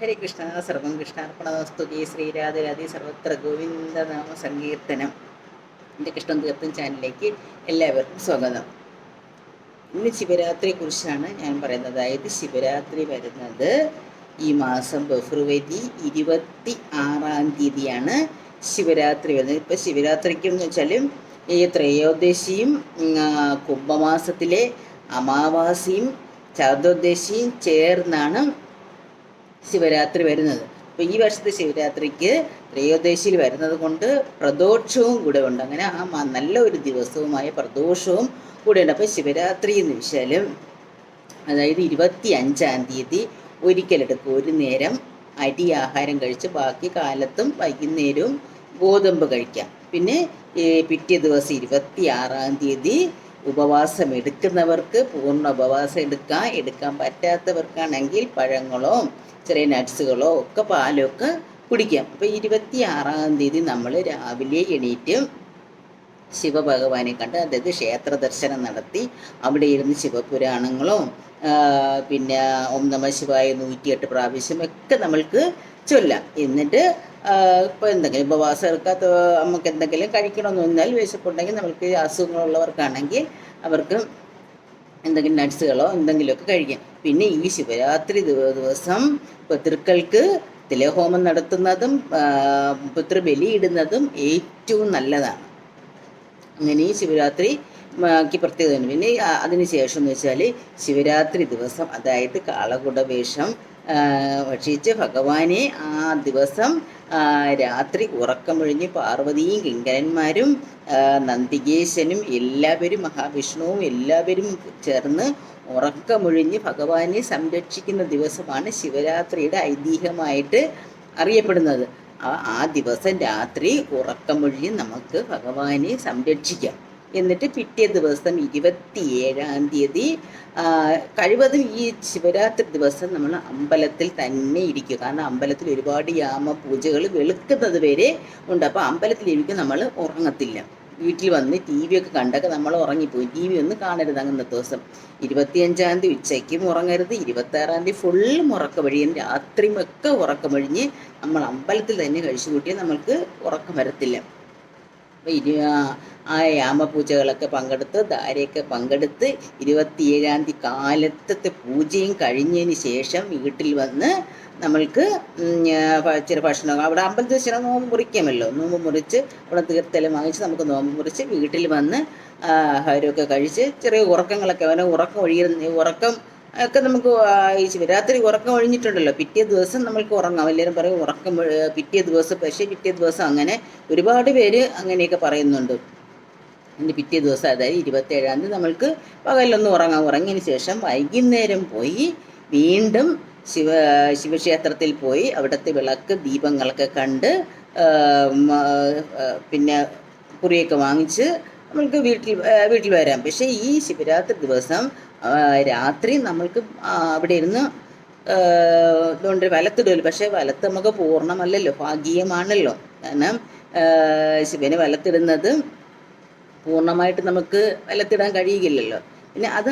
ഹരേ കൃഷ്ണ സർവം കൃഷ്ണാർപ്പണസ്തുതി ശ്രീരാധരാധി സർവത്ര ഗോവിന്ദനാമ സങ്കീർത്തനം. എന്റെ കൃഷ്ണൻ തീർത്ഥം ചാനലിലേക്ക് എല്ലാവർക്കും സ്വാഗതം. ഇന്ന് ശിവരാത്രിയെ കുറിച്ചാണ് ഞാൻ പറയുന്നത്. അതായത് ശിവരാത്രി വരുന്നത് ഈ മാസം ഫെബ്രുവരി ഇരുപത്തി ആറാം തീയതിയാണ് ശിവരാത്രി വരുന്നത്. ഇപ്പം ശിവരാത്രിക്ക് എന്ന് വെച്ചാൽ ഈ ത്രയോദശിയും കുംഭമാസത്തിലെ അമാവാസിയും ചതുർദശിയും ചേർന്നാണ് ശിവരാത്രി വരുന്നത്. അപ്പോൾ ഈ വർഷത്തെ ശിവരാത്രിക്ക് ത്രയോദശിയിൽ വരുന്നത് കൊണ്ട് പ്രദോഷവും കൂടെ ഉണ്ട്. അങ്ങനെ ആ നല്ല ഒരു ദിവസവുമായ പ്രദോഷവും കൂടെ ഉണ്ട്. അപ്പോൾ ശിവരാത്രി എന്ന് വെച്ചാലും അതായത് ഇരുപത്തി അഞ്ചാം തീയതി ഒരിക്കലെടുക്കും ഒരു നേരം അരി ആഹാരം കഴിച്ച് ബാക്കി കാലത്തും വൈകുന്നേരവും ഗോതമ്പ് കഴിക്കാം. പിന്നെ പിറ്റേ ദിവസം ഇരുപത്തി ആറാം തീയതി ഉപവാസം എടുക്കുന്നവർക്ക് പൂർണ ഉപവാസം എടുക്കാം എടുക്കാൻ പറ്റാത്തവർക്കാണെങ്കിൽ പഴങ്ങളോ ചെറിയ നട്ട്സുകളോ ഒക്കെ പാലൊക്കെ കുടിക്കാം. അപ്പോൾ ഇരുപത്തി ആറാം തീയതി നമ്മൾ രാവിലെ എണീറ്റ് ശിവഭഗവാനെ കണ്ട് അതായത് ക്ഷേത്ര ദർശനം നടത്തി അവിടെ ഇരുന്ന് ശിവപുരാണങ്ങളും പിന്നെ ഓം നമ ശിവായ നൂറ്റിയെട്ട് പ്രാവശ്യം ഒക്കെ നമ്മൾക്ക് ചൊല്ലാം. എന്നിട്ട് ഇപ്പോൾ എന്തെങ്കിലും ഉപവാസം എടുക്കാത്ത നമുക്ക് എന്തെങ്കിലും കഴിക്കണമെന്ന് തോന്നിയാൽ വിശപ്പുണ്ടെങ്കിൽ നമുക്ക് അസുഖങ്ങളുള്ളവർക്കാണെങ്കിൽ അവർക്ക് എന്തെങ്കിലും നട്ട്സുകളോ എന്തെങ്കിലുമൊക്കെ കഴിക്കാം. പിന്നെ ഈ ശിവരാത്രി ദിവസം പിതൃക്കൾക്ക് തിലഹോമം നടത്തുന്നതും പിതൃബലിയിടുന്നതും ഏറ്റവും നല്ലതാണ്. അങ്ങനെ ഈ ശിവരാത്രി ക്ക് പ്രത്യേകതയുണ്ട് പിന്നെ അതിന് ശേഷം എന്ന് വെച്ചാൽ ശിവരാത്രി ദിവസം അതായത് കാളകുട വേഷം ഭക്ഷിച്ച് ഭഗവാനെ ആ ദിവസം രാത്രി ഉറക്കമൊഴിഞ്ഞ് പാർവതിയും കിങ്കരന്മാരും നന്ദികേശനും എല്ലാവരും മഹാവിഷ്ണുവും എല്ലാവരും ചേർന്ന് ഉറക്കമൊഴിഞ്ഞ് ഭഗവാനെ സംരക്ഷിക്കുന്ന ദിവസമാണ് ശിവരാത്രിയുടെ ഐതിഹ്യമായിട്ട് അറിയപ്പെടുന്നത്. ആ ദിവസം രാത്രി ഉറക്കമൊഴിഞ്ഞ് നമുക്ക് ഭഗവാനെ സംരക്ഷിക്കാം. എന്നിട്ട് പിറ്റേ ദിവസം ഇരുപത്തിയേഴാം തീയതി കഴിവതും ഈ ശിവരാത്രി ദിവസം നമ്മൾ അമ്പലത്തിൽ തന്നെ ഇരിക്കുക. കാരണം അമ്പലത്തിൽ ഒരുപാട് യാമ പൂജകൾ വെളുക്കുന്നത് വരെ ഉണ്ട്. അപ്പോൾ അമ്പലത്തിലിരിക്കും നമ്മൾ ഉറങ്ങത്തില്ല. വീട്ടിൽ വന്ന് ടി വി ഒക്കെ കണ്ടൊക്കെ നമ്മൾ ഉറങ്ങിപ്പോയി. ടി വി ഒന്നും കാണരുത് അങ്ങനത്തെ ദിവസം. ഇരുപത്തിയഞ്ചാം തീയതി ഉച്ചയ്ക്കും ഉറങ്ങരുത്. ഇരുപത്താറാം തീയതി ഫുള്ളും ഉറക്കം വഴിയും രാത്രിയും ഒക്കെ ഉറക്കം വഴിഞ്ഞ് നമ്മൾ അമ്പലത്തിൽ തന്നെ കഴിച്ചു കൂട്ടിയാൽ നമ്മൾക്ക് ഉറക്കം വരത്തില്ല. ഇരു ആ- യാമപൂജകളൊക്കെ പങ്കെടുത്ത് ധാരയൊക്കെ പങ്കെടുത്ത് ഇരുപത്തിയേഴാം തീയതി കാലത്തത്തെ പൂജയും കഴിഞ്ഞതിന് ശേഷം വീട്ടിൽ വന്ന് നമ്മൾക്ക് ഉം, ആ, ഭ- ചെറു ഭക്ഷണം അവിടെ അമ്പലത്തിൽ ചില നോമ്പ് മുറിക്കാമല്ലോ. നോമ്പ് മുറിച്ച് അവിടെ തീർത്തെല്ലാം വാങ്ങിച്ച് നമുക്ക് നോമ്പ് മുറിച്ച് വീട്ടിൽ വന്ന് ആഹാരമൊക്കെ കഴിച്ച് ചെറിയ ഉറക്കങ്ങളൊക്കെ അവനെ ഉറക്കം ഒഴിയുന്ന ഉറക്കം ഒക്കെ നമുക്ക് ഈ ശിവരാത്രി ഉറക്കം ഒഴിഞ്ഞിട്ടുണ്ടല്ലോ. പിറ്റേ ദിവസം നമ്മൾക്ക് ഉറങ്ങാം. എല്ലാവരും പറയും ഉറക്കം പിറ്റേ ദിവസം പക്ഷേ പിറ്റേ ദിവസം അങ്ങനെ ഒരുപാട് പേര് അങ്ങനെയൊക്കെ പറയുന്നുണ്ട്. അതിന്റെ പിറ്റേ ദിവസം അതായത് ഇരുപത്തേഴാം തീയതി നമ്മൾക്ക് പകലൊന്ന് ഉറങ്ങാം. ഉറങ്ങിയതിന് ശേഷം വൈകുന്നേരം പോയി വീണ്ടും ശിവ ശിവക്ഷേത്രത്തിൽ പോയി അവിടുത്തെ വിളക്ക് ദീപങ്ങളൊക്കെ കണ്ട് പിന്നെ കുറിയൊക്കെ വാങ്ങിച്ച് നമ്മൾക്ക് വീട്ടിൽ വീട്ടിൽ വരാം. പക്ഷേ ഈ ശിവരാത്രി ദിവസം രാത്രി നമ്മൾക്ക് അവിടെ ഇരുന്ന് ഇതുകൊണ്ട് വലത്തിടുമല്ലോ പക്ഷേ വലത്ത് നമുക്ക് പൂർണമല്ലല്ലോ ഭാഗീയമാണല്ലോ കാരണം ശിവന് വലത്തിടുന്നത് പൂർണമായിട്ട് നമുക്ക് വലത്തിടാൻ കഴിയുകയില്ലല്ലോ പിന്നെ അത്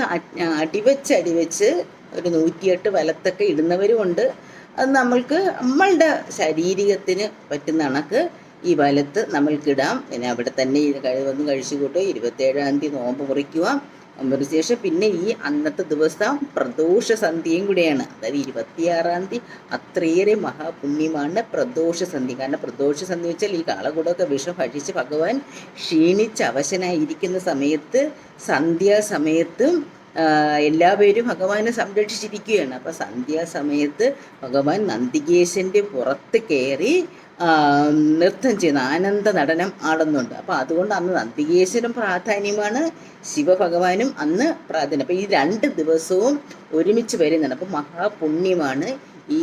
അടിവെച്ച് അടിവെച്ച് ഒരു നൂറ്റിയെട്ട് വലത്തൊക്കെ ഇടുന്നവരും ഉണ്ട് അത് നമ്മൾക്ക് നമ്മളുടെ ശാരീരികത്തിന് പറ്റുന്ന കണക്ക് ഈ വലത്ത് നമ്മൾക്കിടാം. പിന്നെ അവിടെ തന്നെ ഇത് കഴിവൊന്ന് കഴിച്ചു കൂട്ടുക ഇരുപത്തേഴാം തീയതി നോമ്പ് മുറിക്കുക. നോമ്പിന് ശേഷം പിന്നെ ഈ അന്നത്തെ ദിവസം പ്രദോഷ സന്ധ്യയും കൂടെയാണ്. അതായത് ഇരുപത്തിയാറാം തീയതി അത്രയേറെ മഹാപുണ്യമാണ് പ്രദോഷ സന്ധ്യ. കാരണം പ്രദോഷ സന്ധ്യ വെച്ചാൽ ഈ കാളകൂടമൊക്കെ വിഷം ഭക്ഷിച്ച് ഭഗവാൻ ക്ഷീണിച്ച് അവശനായിരിക്കുന്ന സമയത്ത് സന്ധ്യാസമയത്തും എല്ലാ എല്ലാവരും ഭഗവാനെ സംരക്ഷിച്ചിരിക്കുകയാണ്. അപ്പോൾ സന്ധ്യാസമയത്ത് ഭഗവാൻ നന്ദികേശന്റെ പുറത്ത് കയറി നൃത്തം ചെയ്യുന്ന ആനന്ദ നടനം ആടുന്നുണ്ട്. അപ്പോൾ അതുകൊണ്ട് അന്ന് നന്ദികേശ്വരം പ്രാധാന്യമാണ് ശിവഭഗവാനും അന്ന് പ്രാധാന്യം. അപ്പോൾ ഈ രണ്ട് ദിവസവും ഒരുമിച്ച് വരുന്നുണ്ട് അപ്പോൾ മഹാപുണ്യമാണ് ഈ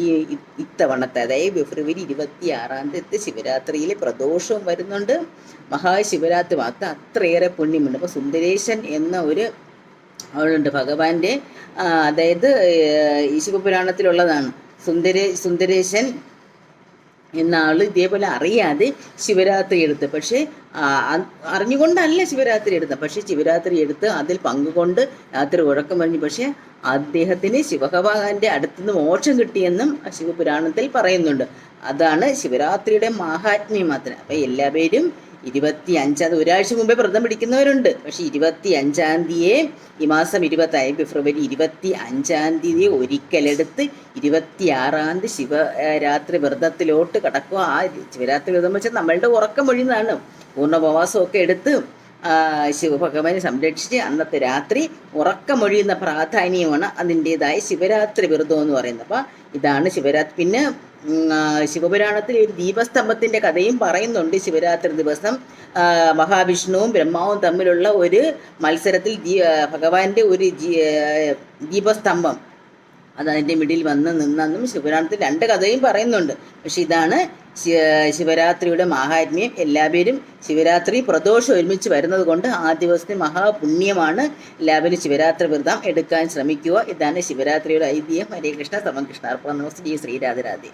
ഇത്തവണത്തെ അതായത് ഫെബ്രുവരി ഇരുപത്തി ആറാം തീയതി ശിവരാത്രിയിൽ പ്രദോഷവും വരുന്നുണ്ട്. മഹാശിവരാത്രി മാത്രം അത്രയേറെ പുണ്യമുണ്ട്. അപ്പോൾ സുന്ദരേശൻ എന്ന ഒരു അവളുണ്ട് ഭഗവാന്റെ. അതായത് ഈ ശിവപുരാണത്തിലുള്ളതാണ്. സുന്ദരേ സുന്ദരേശൻ എന്ന ആൾ ഇതേപോലെ അറിയാതെ ശിവരാത്രി എടുത്ത്. പക്ഷേ അറിഞ്ഞുകൊണ്ടല്ല ശിവരാത്രി എടുത്ത പക്ഷേ ശിവരാത്രി എടുത്ത് അതിൽ പങ്കുകൊണ്ട് രാത്രി ഉറക്കം പറഞ്ഞു പക്ഷേ അദ്ദേഹത്തിന് ശിവഭഗവാന്റെ അടുത്തുനിന്ന് മോക്ഷം കിട്ടിയെന്നും ശിവപുരാണത്തിൽ പറയുന്നുണ്ട്. അതാണ് ശിവരാത്രിയുടെ മാഹാത്മ്യം മാത്രം. അപ്പം എല്ലാവരും ഇരുപത്തി അഞ്ചാം തീയതി. ഒരാഴ്ച മുമ്പേ വ്രതം പിടിക്കുന്നവരുണ്ട്. പക്ഷേ ഇരുപത്തി അഞ്ചാം തീയതി ഈ മാസം ഇരുപത്തി ഫെബ്രുവരി ഇരുപത്തി അഞ്ചാം തീയതി ഒരിക്കലെടുത്ത് ഇരുപത്തി ആറാം തീയതി ശിവരാത്രി വ്രതത്തിലോട്ട് കടക്കുക. ആ ശിവരാത്രി വ്രതം വെച്ചാൽ നമ്മളുടെ ഉറക്കം ഒഴിയുന്നതാണ്. പൂർണോപവാസമൊക്കെ എടുത്ത് ശിവഭഗവാനെ സംരക്ഷിച്ച് അന്നത്തെ രാത്രി ഉറക്കമൊഴിയുന്ന പ്രാധാന്യമാണ് അതിന്റെതായ ശിവരാത്രി വ്രതം എന്ന് പറയുന്നത്. അപ്പം ഇതാണ് ശിവരാത്രി. പിന്നെ ശിവപുരാണത്തിൽ ഒരു ദീപസ്തംഭത്തിന്റെ കഥയും പറയുന്നുണ്ട് ശിവരാത്രി ദിവസം. മഹാവിഷ്ണുവും ബ്രഹ്മാവും തമ്മിലുള്ള ഒരു മത്സരത്തിൽ ദീ ഭഗവാന്റെ ഒരു ദീപസ്തംഭം. അത് അതിന്റെ മിഡിൽ വന്ന് നിന്നെന്നും ശിവപുരാണത്തിൽ രണ്ട് കഥയും പറയുന്നുണ്ട്. പക്ഷെ ഇതാണ് ശിവരാത്രിയുടെ മഹാത്മ്യം. എല്ലാവരും ശിവരാത്രി പ്രദോഷം ഒരുമിച്ച് വരുന്നത് കൊണ്ട് ആ ദിവസത്തെ മഹാപുണ്യമാണ് എല്ലാവരും ശിവരാത്രി വ്രതം എടുക്കാൻ ശ്രമിക്കുക. ഇതാണ് ശിവരാത്രിയുടെ ഐതിഹ്യം. ഹരേ കൃഷ്ണ സമകൃഷ്ണ അർപ്പണ നമസ്തേ. ശ്രീരാധരാധേ